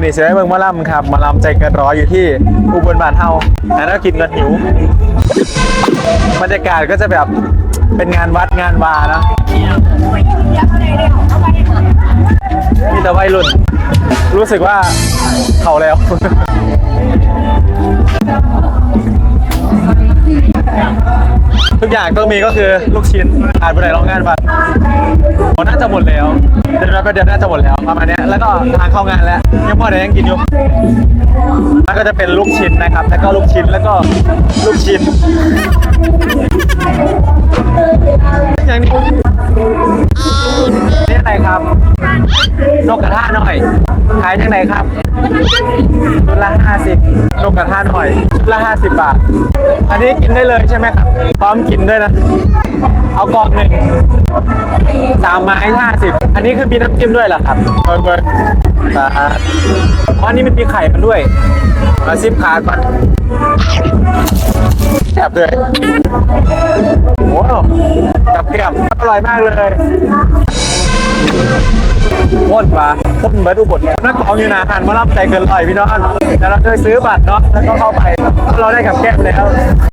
อนี่เสียเมืองมะลำครับมะลำใจเกินร้อยอยู่ที่อุบลบานเฮาแล้วกินกันหิวบรรยากาศก็จะแบบเป็นงานวัดงานวาเนะมีแต่วัยรุ่น รู้สึกว่าเขาแล้ว ทุกอย่างต้องมีก็คือลูกชิ้นอ่านไปไหนลองงานบัตรโอ้น่าจะหมดแล้วเดี๋ยวแป๊บเดียวน่าจะหมดแล้วประมาณนี้แล้วก็ทางเข้างานแล้วยังพอได้ยังกินอยู่แล้วก็จะเป็นลูกชิ้นนะครับ แล้วก็ลูกชิ้นแล้วก็ลูกชิ้นอย่างนี้นี่อะไรครับนกกระทะหน่อย ขายยังไงครับชุดละห้าสิบนกกระทะหน่อยชุดละห้าสิบบาท อันนี้กินได้เลยใช่ไหมครับ พร้อมกินด้วยนะ เอากล่องหนึ่งสามไม้ห้าสิบอันนี้คือมีน้ำจิ้มด้วยเหรอครับเบิร์เบิร์ตาอ๋ออันนี้มันมีไข่มันด้วย มาซิปขาก่อนแอบเลยโอ้โหกับเกียบอร่อยมากเลย พ่นปลาพ่นเบิร์ดอุบลนักของอยู่นาหันมารับใจเกินลอยพี่น้องแล้วเราเคยซื้อบัตรเนาะแล้วก็เข้าไปเราได้กับแก้มแล้ว